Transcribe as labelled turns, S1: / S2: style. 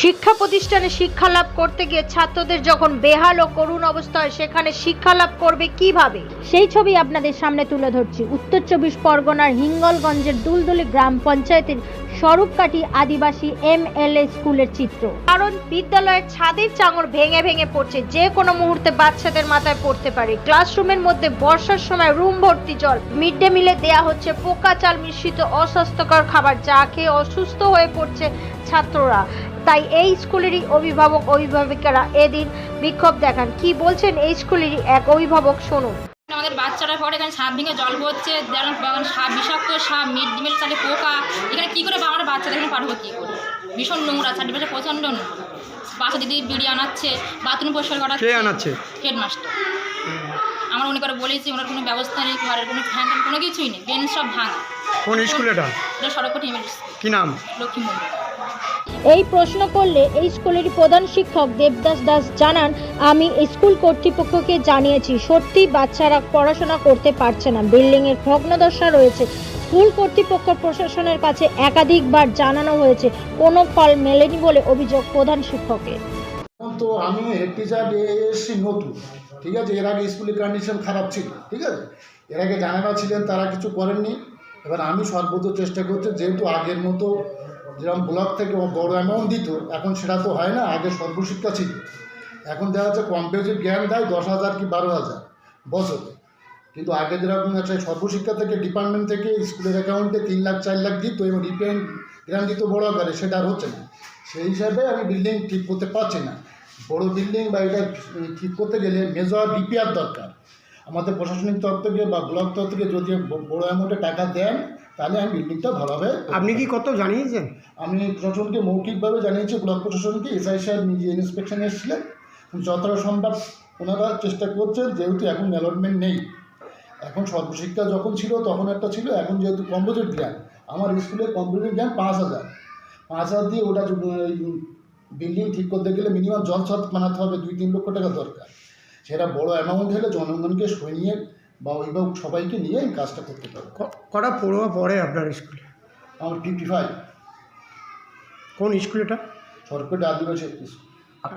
S1: শিক্ষা প্রতিষ্ঠানে শিক্ষা লাভ করতে গিয়ে ছাত্রদের যখন বেহাল ও করুণ অবস্থা হয় সেখানে শিক্ষা লাভ করবে কীভাবে? সেই ছবি আপনাদের সামনে তুলে ধরছি। উত্তর চব্বিশ পরগনার হিঙ্গলগঞ্জের দুলদুলি গ্রাম পঞ্চায়েতের স্বরূপকাঠি আদিবাসী এম এল এ স্কুলের চিত্র। কারণ বিদ্যালয়ের ছাদের চাঙর ভেঙে ভেঙে পড়ছে। যে কোনো মুহূর্তে বাচ্চাদের মাথায় পড়তে পারে। ক্লাসরুমের মধ্যে বর্ষার সময় রুম ভর্তি জল। মিড ডে মিলে দেয়া হচ্ছে পোকা চাল মিশ্রিত অস্বাস্থ্যকর খাবার। যা খেয়ে অসুস্থ হয়ে পড়ছে ছাত্ররা। তাই এই স্কুলেরই অভিভাবক অভিভাবিকারা এদিন বিক্ষোভ দেখান। কি বলছেন এই স্কুলেরই এক অভিভাবক? শুনুন।
S2: আমাদের বাচ্চারা পরে এখানে সাপ ভেঙে জল পড়ছে যেমন সাপ বিষাক্ত সাপ মিড ডে মিল চালে পোকা। এখানে কী করে আমরা বাচ্চাদের এখানে পাঠাবো কী করে? ভীষণ নোংরা চারপাশে প্রচণ্ড নোংরা। বাসা দিদি বিড়ি আনাচ্ছে বাথরুম পরিষ্কার
S3: কে
S2: করাচ্ছে
S3: আনাচ্ছে
S2: হেডমাস্টার আমরা মনে করে বলেছি ওনার কোনো ব্যবস্থা নেই ঘরের কোনো ফ্যান কোনো কিছুই নেই বেঞ্চ সব ভাঙা।
S3: কোন স্কুল এটা?
S2: এটা সড়কপটি
S3: কি নাম?
S2: লক্ষ্মী মন্দির।
S1: এই প্রশ্ন করলে এই স্কুলের প্রধান শিক্ষক দেবদাস দাস জানান, আমি স্কুল কর্তৃপক্ষকে জানিয়েছি, সত্যি বাচ্চারা পড়াশোনা করতে পারছে না। বিল্ডিং এর ভগ্নদশা রয়েছে। স্কুল কর্তৃপক্ষ প্রশাসনের কাছে একাধিকবার জানানো হয়েছে, কোনো ফল মেলেনি বলে অভিযোগ প্রধান শিক্ষকের
S4: তো আমি টিচার এসছি নতুন, ঠিক আছে? এর আগে স্কুলের কন্ডিশন খারাপ ছিল, ঠিক আছে? এর আগে জানানো ছিলেন তারা কিছু করেননি। এবার আমি সর্বোচ্চ চেষ্টা করছি, যেহেতু আগের মতো যেরকম ব্লক থেকে বড় অ্যামাউন্ট দিত, এখন সেটা তো হয় না, আগে সর্বশিক্ষা ছিল। এখন দেখা যাচ্ছে কম্পিউটার জ্ঞান দেয় দশ হাজার কি বারো হাজার, বছরে। কিন্তু আগে যেরকম আছে সর্বশিক্ষা থেকে ডিপার্টমেন্ট থেকে স্কুলের অ্যাকাউন্টে তিন লাখ, চার লাখ দিত এবং রিপেয়ার গ্রাম দিত বড় আকারে, সেটা আর হচ্ছে না। সেই হিসাবে আমি বিল্ডিং ঠিক করতে পারছি না। বড় বিল্ডিং বা এটা ঠিক করতে গেলে মেজর রিপেয়ার দরকার। আমাদের প্রশাসনিক তরফ থেকে বা ব্লক তরফ থেকে যদি বড় অ্যামাউন্টে টাকা দেন তাহলে আমি বিল্ডিংটা ভালোভাবে
S3: আপনি কি কত জানিয়েছেন?
S4: আমি প্রশাসনকে মৌখিকভাবে জানিয়েছি ব্লক প্রশাসনকে। এসআই সাহেব নিজে ইন্সপেকশনে এসেছিলেন। যতটা সম্ভব ওনারা চেষ্টা করছেন যেহেতু এখন অ্যালটমেন্ট নেই। এখন সর্বশিক্ষা যখন ছিল তখন একটা ছিল এখন যেহেতু কম্পোজিট জ্ঞান আমার স্কুলে কম্পোজিট জ্ঞান পাঁচ হাজার। পাঁচ হাজার দিয়ে ওটা বিল্ডিং ঠিক করতে গেলে মিনিমাম জল ছত বানাতে হবে দুই তিন লক্ষ টাকা দরকার। সেটা বড় অ্যামাউন্ট হলে জনগণকে সইয়ে বা অভিভাবক সবাইকে নিয়ে এই কাজটা করতে পারব
S3: কটা পড়ুয়া পড়ে আপনার স্কুলে?
S4: আমার ফিফটি ফাইভ
S3: কোন স্কুল এটা?
S4: সরকারি আদিবাসী স্কুল।